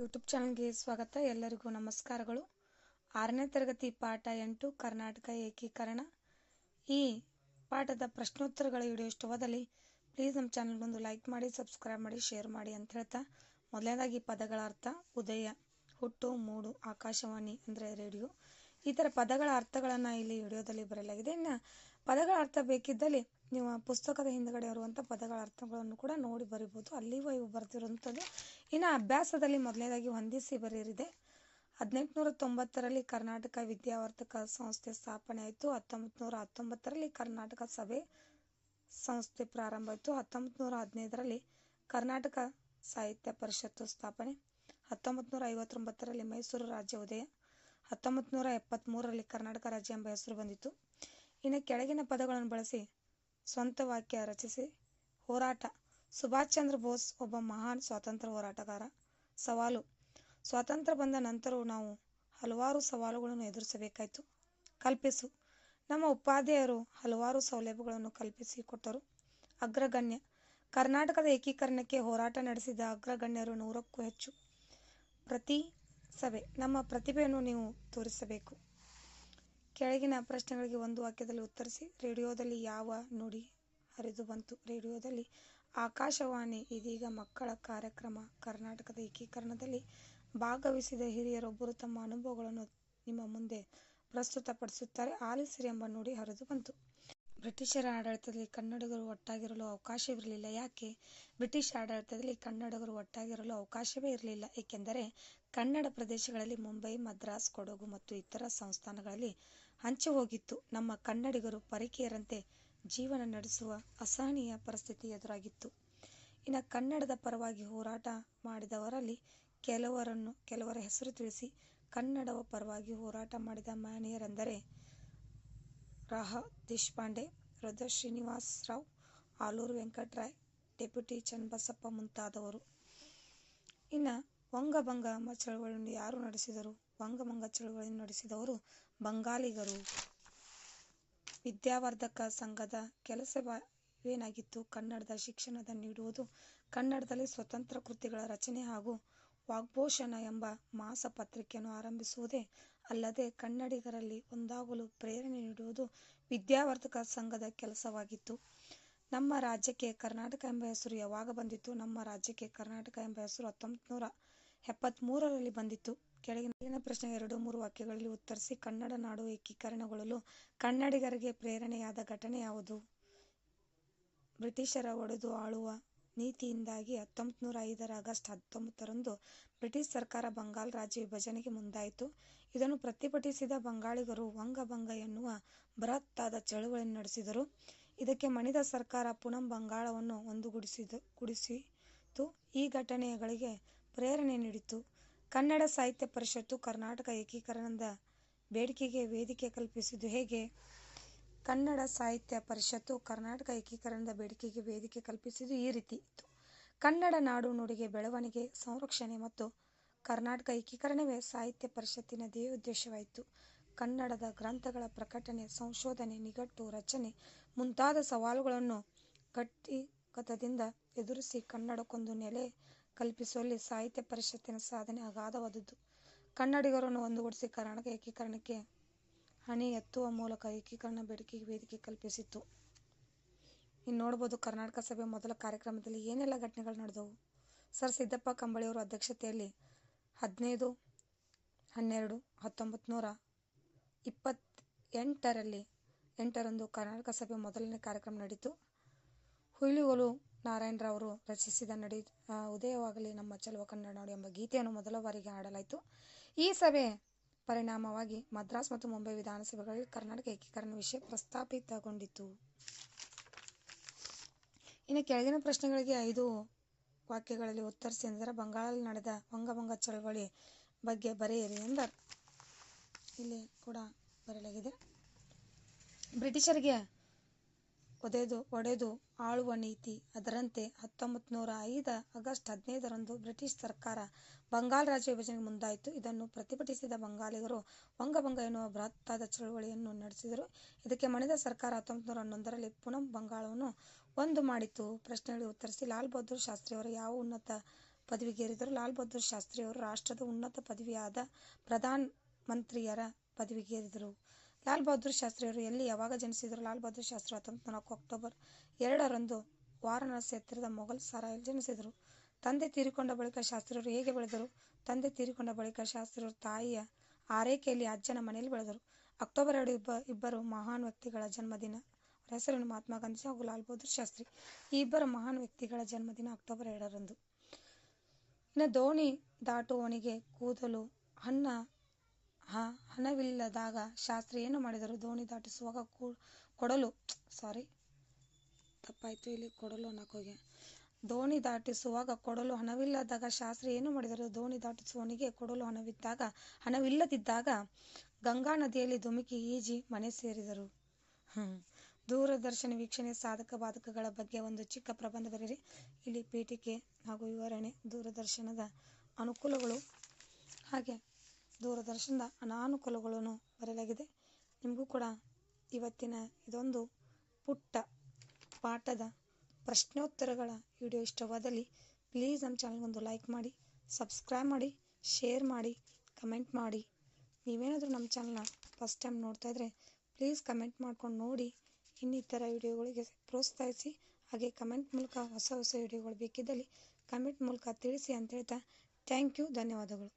YouTube ಚಾನಲ್ಗೆ ಸ್ವಾಗತ. ಎಲ್ಲರಿಗೂ ನಮಸ್ಕಾರಗಳು. ಆರನೇ ತರಗತಿ ಪಾಠ ಎಂಟು, ಕರ್ನಾಟಕ ಏಕೀಕರಣ. ಈ ಪಾಠದ ಪ್ರಶ್ನೋತ್ತರಗಳ ವಿಡಿಯೋ ಇಷ್ಟವಾದಲ್ಲಿ ಪ್ಲೀಸ್ ನಮ್ಮ ಚಾನಲ್ಗೊಂದು ಲೈಕ್ ಮಾಡಿ, ಸಬ್ಸ್ಕ್ರೈಬ್ ಮಾಡಿ, ಶೇರ್ ಮಾಡಿ ಅಂತ ಹೇಳ್ತಾ, ಮೊದಲನೇದಾಗಿ ಪದಗಳ ಅರ್ಥ, ಉದಯ, ಹುಟ್ಟು, ಮೂಡು, ಆಕಾಶವಾಣಿ ಅಂದರೆ ರೇಡಿಯೋ. ಈ ಥರ ಪದಗಳ ಅರ್ಥಗಳನ್ನು ಇಲ್ಲಿ ವಿಡಿಯೋದಲ್ಲಿ ಬರೆಯಲಾಗಿದೆ. ಇನ್ನು ಪದಗಳ ಅರ್ಥ ಬೇಕಿದ್ದಲ್ಲಿ ಆ ಪುಸ್ತಕದ ಹಿಂದುಗಡೆ ಇರುವಂಥ ಪದಗಳ ಅರ್ಥಗಳನ್ನು ಕೂಡ ನೋಡಿ ಬರಿಬೋದು. ಅಲ್ಲಿಯೂ ಇವು ಬರೆದಿರುವಂಥದ್ದು. ಇನ್ನು ಅಭ್ಯಾಸದಲ್ಲಿ ಮೊದಲನೇದಾಗಿ ಹೊಂದಿಸಿ ಬರೆಯರಿದೆ. ಹದಿನೆಂಟುನೂರ ತೊಂಬತ್ತರಲ್ಲಿ ಕರ್ನಾಟಕ ವಿದ್ಯಾವರ್ಧಕ ಸಂಸ್ಥೆ ಸ್ಥಾಪನೆ ಆಯಿತು. ಹತ್ತೊಂಬತ್ತು ನೂರ ಹತ್ತೊಂಬತ್ತರಲ್ಲಿ ಕರ್ನಾಟಕ ಸಭೆ ಸಂಸ್ಥೆ ಪ್ರಾರಂಭ ಆಯಿತು. ಹತ್ತೊಂಬತ್ತು ಹದಿನೈದರಲ್ಲಿ ಕರ್ನಾಟಕ ಸಾಹಿತ್ಯ ಪರಿಷತ್ತು ಸ್ಥಾಪನೆ. ಹತ್ತೊಂಬತ್ತು ನೂರ ಐವತ್ತೊಂಬತ್ತರಲ್ಲಿ ಮೈಸೂರು ರಾಜ್ಯ ಉದಯ. ಹತ್ತೊಂಬತ್ತು ಎಪ್ಪತ್ತ್ಮೂರರಲ್ಲಿ ಕರ್ನಾಟಕ ರಾಜ್ಯ ಎಂಬ ಹೆಸರು ಬಂದಿತ್ತು. ಇನ್ನು ಕೆಳಗಿನ ಪದಗಳನ್ನು ಬಳಸಿ ಸ್ವಂತ ವಾಕ್ಯ ರಚಿಸಿ. ಹೋರಾಟ. ಸುಭಾಷ್ ಚಂದ್ರ ಬೋಸ್ ಒಬ್ಬ ಮಹಾನ್ ಸ್ವಾತಂತ್ರ್ಯ ಹೋರಾಟಗಾರ. ಸವಾಲು. ಸ್ವಾತಂತ್ರ್ಯ ಬಂದ ನಂತರವೂ ನಾವು ಹಲವಾರು ಸವಾಲುಗಳನ್ನು ಎದುರಿಸಬೇಕಾಯಿತು. ಕಲ್ಪಿಸು. ನಮ್ಮ ಉಪಾಧ್ಯಾಯರು ಹಲವಾರು ಸೌಲಭ್ಯಗಳನ್ನು ಕಲ್ಪಿಸಿ ಕೊಟ್ಟರು. ಅಗ್ರಗಣ್ಯ. ಕರ್ನಾಟಕದ ಏಕೀಕರಣಕ್ಕೆ ಹೋರಾಟ ನಡೆಸಿದ ಅಗ್ರಗಣ್ಯರು ನೂರಕ್ಕೂ ಹೆಚ್ಚು. ಪ್ರತಿ ಸಭೆ. ನಮ್ಮ ಪ್ರತಿಭೆಯನ್ನು ನೀವು ತೋರಿಸಬೇಕು. ಕೆಳಗಿನ ಪ್ರಶ್ನೆಗಳಿಗೆ ಒಂದು ವಾಕ್ಯದಲ್ಲಿ ಉತ್ತರಿಸಿ, ರೇಡಿಯೋದಲ್ಲಿ ಯಾವ ನುಡಿ ಹರಿದು ಬಂತು? ರೇಡಿಯೋದಲ್ಲಿ ಆಕಾಶವಾಣಿ ಇದೀಗ ಮಕ್ಕಳ ಕಾರ್ಯಕ್ರಮ, ಕರ್ನಾಟಕದ ಏಕೀಕರಣದಲ್ಲಿ ಭಾಗವಹಿಸಿದ ಹಿರಿಯರೊಬ್ಬರು ತಮ್ಮ ಅನುಭವಗಳನ್ನು ನಿಮ್ಮ ಮುಂದೆ ಪ್ರಸ್ತುತಪಡಿಸುತ್ತಾರೆ. ಆಲಿಸಿರಿ ಎಂಬ ನುಡಿ ಹರಿದು ಬಂತು. ಬ್ರಿಟಿಷರ ಆಡಳಿತದಲ್ಲಿ ಕನ್ನಡಿಗರು ಒಟ್ಟಾಗಿರಲು ಅವಕಾಶವಿರಲಿಲ್ಲ. ಯಾಕೆ? ಬ್ರಿಟಿಷ್ ಆಡಳಿತದಲ್ಲಿ ಕನ್ನಡಿಗರು ಒಟ್ಟಾಗಿರಲು ಅವಕಾಶವೇ ಇರಲಿಲ್ಲ. ಏಕೆಂದರೆ ಕನ್ನಡ ಪ್ರದೇಶಗಳಲ್ಲಿ ಮುಂಬೈ, ಮದ್ರಾಸ್, ಕೊಡಗು ಮತ್ತು ಇತರ ಸಂಸ್ಥಾನಗಳಲ್ಲಿ ಹಂಚಿ ಹೋಗಿತ್ತು ನಮ್ಮ ಕನ್ನಡಿಗರು ಪರಕೀಯರಂತೆ ಜೀವನ ನಡೆಸುವ ಅಸಹನೀಯ ಪರಿಸ್ಥಿತಿ ಎದುರಾಗಿತ್ತು. ಇನ್ನು ಕನ್ನಡದ ಪರವಾಗಿ ಹೋರಾಟ ಮಾಡಿದವರಲ್ಲಿ ಕೆಲವರನ್ನು ಕೆಲವರ ಹೆಸರು ತಿಳಿಸಿ ಕನ್ನಡವ ಪರವಾಗಿ ಹೋರಾಟ ಮಾಡಿದ ಮಹನೀಯರೆಂದರೆ ರಾಹ ದೇಶಪಾಂಡೆ ರುದ್ರ ಶ್ರೀನಿವಾಸ್ ರಾವ್, ಆಲೂರು ವೆಂಕಟರಾಯ್, ಡೆಪ್ಯೂಟಿ ಚನ್ನಬಸಪ್ಪ ಮುಂತಾದವರು. ಇನ್ನು ವಂಗಭಂಗ ಚಳವಳಿಯನ್ನು ಯಾರು ನಡೆಸಿದರು? ವಂಗಭಂಗ ಚಳವಳಿ ನಡೆಸಿದವರು ಬಂಗಾಲಿಗರು. ವಿದ್ಯಾವರ್ಧಕ ಸಂಘದ ಕೆಲಸವೇನಾಗಿತ್ತು? ಕನ್ನಡದ ಶಿಕ್ಷಣದ ನೀಡುವುದು ಕನ್ನಡದಲ್ಲಿ ಸ್ವತಂತ್ರ ಕೃತಿಗಳ ರಚನೆ ಹಾಗೂ ವಾಗ್ಭೂಷಣ ಎಂಬ ಮಾಸ ಪತ್ರಿಕೆಯನ್ನು ಆರಂಭಿಸುವುದೇ ಅಲ್ಲದೆ ಕನ್ನಡಿಗರಲ್ಲಿ ಒಂದಾಗಲು ಪ್ರೇರಣೆ ನೀಡುವುದು ವಿದ್ಯಾವರ್ಧಕ ಸಂಘದ ಕೆಲಸವಾಗಿತ್ತು. ನಮ್ಮ ರಾಜ್ಯಕ್ಕೆ ಕರ್ನಾಟಕ ಎಂಬ ಹೆಸರು ಯಾವಾಗ ಬಂದಿತ್ತು? ನಮ್ಮ ರಾಜ್ಯಕ್ಕೆ ಕರ್ನಾಟಕ ಎಂಬ ಹೆಸರು ಹತ್ತೊಂಬತ್ತು ನೂರ ಬಂದಿತ್ತು. ಕೆಳಗಿನ ಪ್ರಶ್ನೆ ಎರಡು ಮೂರು ವಾಕ್ಯಗಳಲ್ಲಿ ಉತ್ತರಿಸಿ ಕನ್ನಡ ನಾಡು ಏಕೀಕರಣಗೊಳ್ಳಲು ಕನ್ನಡಿಗರಿಗೆ ಪ್ರೇರಣೆಯಾದ ಘಟನೆ ಯಾವುದು? ಬ್ರಿಟಿಷರ ಒಡೆದು ಆಳುವ ನೀತಿಯಿಂದಾಗಿ ಹತ್ತೊಂಬತ್ತು ನೂರ ಐದರ ಆಗಸ್ಟ್ ಹತ್ತೊಂಬತ್ತರಂದು ಬ್ರಿಟಿಷ್ ಸರ್ಕಾರ ಬಂಗಾಲ್ ರಾಜ್ಯ ವಿಭಜನೆಗೆ ಮುಂದಾಯಿತು. ಇದನ್ನು ಪ್ರತಿಭಟಿಸಿದ ಬಂಗಾಳಿಗರು ವಂಗಭಂಗ ಎನ್ನುವ ಬೃಹತ್ತಾದ ಚಳುವಳಿ ನಡೆಸಿದರು. ಇದಕ್ಕೆ ಮಣಿದ ಸರ್ಕಾರ ಪುನಃ ಬಂಗಾಳವನ್ನು ಒಂದುಗೂಡಿಸಿದ, ಗುಡಿಸಿತು. ಈ ಘಟನೆಗಳಿಗೆ ಪ್ರೇರಣೆ ನೀಡಿತು. ಕನ್ನಡ ಸಾಹಿತ್ಯ ಪರಿಷತ್ತು ಕರ್ನಾಟಕ ಏಕೀಕರಣದ ಬೇಡಿಕೆಗೆ ವೇದಿಕೆ ಕಲ್ಪಿಸಿದ್ದು ಹೇಗೆ? ಕನ್ನಡ ಸಾಹಿತ್ಯ ಪರಿಷತ್ತು ಕರ್ನಾಟಕ ಏಕೀಕರಣದ ಬೇಡಿಕೆಗೆ ವೇದಿಕೆ ಕಲ್ಪಿಸಿದ್ದು ಈ ರೀತಿ ಇತ್ತು. ಕನ್ನಡ ನಾಡು ನುಡಿಗೆ ಬೆಳವಣಿಗೆ, ಸಂರಕ್ಷಣೆ ಮತ್ತು ಕರ್ನಾಟಕ ಏಕೀಕರಣವೇ ಸಾಹಿತ್ಯ ಪರಿಷತ್ತಿನ ಧ್ಯೇಯೋದ್ದೇಶವಾಯಿತು ಕನ್ನಡದ ಗ್ರಂಥಗಳ ಪ್ರಕಟಣೆ, ಸಂಶೋಧನೆ ನಿಘಂಟು ರಚನೆ ಮುಂತಾದ ಸವಾಲುಗಳನ್ನು ಗಟ್ಟಿಗತದಿಂದ ಎದುರಿಸಿ ಕನ್ನಡಕ್ಕೊಂದು ನೆಲೆ ಕಲ್ಪಿಸುವಲ್ಲಿ ಸಾಹಿತ್ಯ ಪರಿಷತ್ತಿನ ಸಾಧನೆ ಅಗಾಧವಾದದ್ದು. ಕನ್ನಡಿಗರನ್ನು ಒಂದುಗೂಡಿಸಿ ಕರ್ನಾಟಕ ಏಕೀಕರಣಕ್ಕೆ ಹಣೆ ಎತ್ತುವ ಮೂಲಕ ಏಕೀಕರಣ ಬೇಡಿಕೆಗೆ ವೇದಿಕೆ ಕಲ್ಪಿಸಿತ್ತು. ಇನ್ನು ನೋಡ್ಬೋದು ಕರ್ನಾಟಕ ಸಭೆ ಮೊದಲ ಕಾರ್ಯಕ್ರಮದಲ್ಲಿ ಏನೆಲ್ಲ ಘಟನೆಗಳು ನಡೆದವು. ಸರ್ ಸಿದ್ದಪ್ಪ ಕಂಬಳಿಯವರ ಅಧ್ಯಕ್ಷತೆಯಲ್ಲಿ ಹದಿನೈದು, ಹನ್ನೆರಡು ಇಪ್ಪತ್ತೆಂಟರಲ್ಲಿ ಎಂಟರಂದು ಕರ್ನಾಟಕ ಸಭೆ ಮೊದಲನೇ ಕಾರ್ಯಕ್ರಮ ನಡೀತು. ಹುಯಿಲಿಗೊಲು ನಾರಾಯಣರಾವರು ರಚಿಸಿದ ನಡಿ ಉದಯವಾಗಲಿ ನಮ್ಮ ಚಲುವ ಕನ್ನಡ ನಾಡು ಎಂಬ ಗೀತೆಯನ್ನು ಮೊದಲ ಬಾರಿಗೆ ಹಾಡಲಾಯಿತು. ಈ ಸಭೆ ಪರಿಣಾಮವಾಗಿ ಮದ್ರಾಸ್ ಮತ್ತು ಮುಂಬೈ ವಿಧಾನಸಭೆಗಳಲ್ಲಿ ಕರ್ನಾಟಕ ಏಕೀಕರಣ ವಿಷಯ ಪ್ರಸ್ತಾಪಿತಗೊಂಡಿತು. ಇನ್ನು ಕೆಳಗಿನ ಪ್ರಶ್ನೆಗಳಿಗೆ ಐದು ವಾಕ್ಯಗಳಲ್ಲಿ ಉತ್ತರಿಸಿ ಎಂದರೆ, ಬಂಗಾಳದಲ್ಲಿ ನಡೆದ ವಂಗಭಂಗ ಚಳವಳಿ ಬಗ್ಗೆ ಬರೆಯಿರಿ ಎಂದರು ಇಲ್ಲಿ ಕೂಡ ಬರೆಯಲಾಗಿದೆ. ಬ್ರಿಟಿಷರಿಗೆ ಒದೆದು, ಒಡೆದು ಆಳುವ ನೀತಿ. ಅದರಂತೆ ಹತ್ತೊಂಬತ್ತು ನೂರ ಐದ ಆಗಸ್ಟ್ ಹದಿನೈದರಂದು ಬ್ರಿಟಿಷ್ ಸರ್ಕಾರ ಬಂಗಾಲ್ ರಾಜ್ಯ ವಿಭಜನೆಗೆ ಮುಂದಾಯಿತು. ಇದನ್ನು ಪ್ರತಿಭಟಿಸಿದ ಬಂಗಾಲಿಗರು ವಂಗಭಂಗ ಎನ್ನುವ ಬೃಹತ್ತಾದ ಚಳವಳಿಯನ್ನು ನಡೆಸಿದರು. ಇದಕ್ಕೆ ಮಣಿದ ಸರ್ಕಾರ ಹತ್ತೊಂಬತ್ತು ನೂರ ಹನ್ನೊಂದರಲ್ಲಿ ಪುನಃ ಬಂಗಾಳವನ್ನು ಒಂದು ಮಾಡಿತು. ಪ್ರಶ್ನೆಗಳಿಗೆ ಉತ್ತರಿಸಿ, ಲಾಲ್ ಬಹದ್ದೂರ್ ಶಾಸ್ತ್ರಿಯವರು ಯಾವ ಉನ್ನತ ಪದವಿಗೇರಿದರು? ಲಾಲ್ ಬಹದ್ದೂರ್ ಶಾಸ್ತ್ರಿ ಅವರು ರಾಷ್ಟ್ರದ ಉನ್ನತ ಪದವಿಯಾದ ಪ್ರಧಾನ ಮಂತ್ರಿಯರ ಪದವಿಗೇರಿದರು. ಲಾಲ್ ಬಹದ್ದೂರ್ ಶಾಸ್ತ್ರಿಯವರು ಎಲ್ಲಿ ಯಾವಾಗ ಜನಿಸಿದರು? ಲಾಲ್ ಬಹದ್ದೂರ್ ಶಾಸ್ತ್ರಿ ಹತ್ತೊಂಬತ್ತು ನಾಲ್ಕು ಅಕ್ಟೋಬರ್ ಎರಡರಂದು ವಾರಣಾಸಿ ಹತ್ತಿರದ ಮೊಘಲ್ ಸರಾಯಲ್ಲಿ ಜನಿಸಿದರು. ತಂದೆ ತೀರಿಕೊಂಡ ಬಳಿಕ ಶಾಸ್ತ್ರಿಯವರು ಹೇಗೆ ಬೆಳೆದರು? ತಂದೆ ತೀರಿಕೊಂಡ ಬಳಿಕ ಶಾಸ್ತ್ರಿಯವರು ತಾಯಿಯ ಆರೈಕೆಯಲ್ಲಿ ಅಜ್ಜನ ಮನೆಯಲ್ಲಿ ಬೆಳೆದರು. ಅಕ್ಟೋಬರ್ ಎರಡು ಇಬ್ಬ ಇಬ್ಬರು ಮಹಾನ್ ವ್ಯಕ್ತಿಗಳ ಜನ್ಮದಿನ. ಅವರ ಹೆಸರೇನು ಮಹಾತ್ಮ ಗಾಂಧಿ ಹಾಗೂ ಲಾಲ್ ಬಹದ್ದೂರ್ ಶಾಸ್ತ್ರಿ. ಈ ಇಬ್ಬರು ಮಹಾನ್ ವ್ಯಕ್ತಿಗಳ ಜನ್ಮದಿನ ಅಕ್ಟೋಬರ್ ಎರಡರಂದು. ಇನ್ನು ದೋಣಿ ದಾಟುವವನಿಗೆ ಕೂದಲು ಹನ್ನ ಹ ಹಣವಿಲ್ಲದಾಗ ಶಾಸ್ತ್ರಿ ಏನು ಮಾಡಿದರು? ದೋಣಿ ದಾಟಿಸುವಾಗ ಕೊಡಲು ಸಾರಿ ತಪ್ಪಾಯಿತು ಇಲ್ಲಿ ಕೊಡಲು ಅನ್ನೋಕ್ಕೋಗೆ ದೋಣಿ ದಾಟಿಸುವಾಗ ಕೊಡಲು ಹಣವಿಲ್ಲದಾಗ ಶಾಸ್ತ್ರಿ ಏನು ಮಾಡಿದರು? ದೋಣಿ ದಾಟಿಸುವವನಿಗೆ ಕೊಡಲು ಹಣವಿದ್ದಾಗ ಹಣವಿಲ್ಲದಿದ್ದಾಗ ಗಂಗಾ ನದಿಯಲ್ಲಿ ಧುಮುಕಿ ಈಜಿ ಮನೆ ಸೇರಿದರು. ದೂರದರ್ಶನ ವೀಕ್ಷಣೆ ಸಾಧಕ ಬಾಧಕಗಳ ಬಗ್ಗೆ ಒಂದು ಚಿಕ್ಕ ಪ್ರಬಂಧ ಬರೆಯಿರಿ ಇಲ್ಲಿ ಪೀಠಿಕೆ ಹಾಗೂ ವಿವರಣೆ, ದೂರದರ್ಶನದ ಅನುಕೂಲಗಳು. ಹಾಗೆ. ದೂರದರ್ಶನದ ಅನಾನುಕೂಲಗಳನ್ನು ಬರೆಯಲಾಗಿದೆ. ನಿಮಗೂ ಕೂಡ ಇವತ್ತಿನ ಇದೊಂದು ಪುಟ್ಟ ಪಾಠದ ಪ್ರಶ್ನೋತ್ತರಗಳ ವಿಡಿಯೋ ಇಷ್ಟವಾದಲ್ಲಿ ಪ್ಲೀಸ್ ನಮ್ಮ ಚಾನಲ್ಗೊಂದು ಲೈಕ್ ಮಾಡಿ, ಸಬ್ಸ್ಕ್ರೈಬ್ ಮಾಡಿ, ಶೇರ್ ಮಾಡಿ, ಕಮೆಂಟ್ ಮಾಡಿ. ನೀವೇನಾದರೂ ನಮ್ಮ ಚಾನಲ್ನ ಫಸ್ಟ್ ಟೈಮ್ ನೋಡ್ತಾ ಇದ್ರೆ ಪ್ಲೀಸ್ ಕಮೆಂಟ್ ಮಾಡ್ಕೊಂಡು ನೋಡಿ. ಇನ್ನಿತರ ವಿಡಿಯೋಗಳಿಗೆ ಪ್ರೋತ್ಸಾಹಿಸಿ. ಹಾಗೆ ಕಮೆಂಟ್ ಮೂಲಕ ಹೊಸ ಹೊಸ ವಿಡಿಯೋಗಳು ಬೇಕಿದ್ದಲ್ಲಿ ಕಮೆಂಟ್ ಮೂಲಕ ತಿಳಿಸಿ ಅಂತ ಹೇಳ್ತಾ ಥ್ಯಾಂಕ್ ಯು, ಧನ್ಯವಾದಗಳು.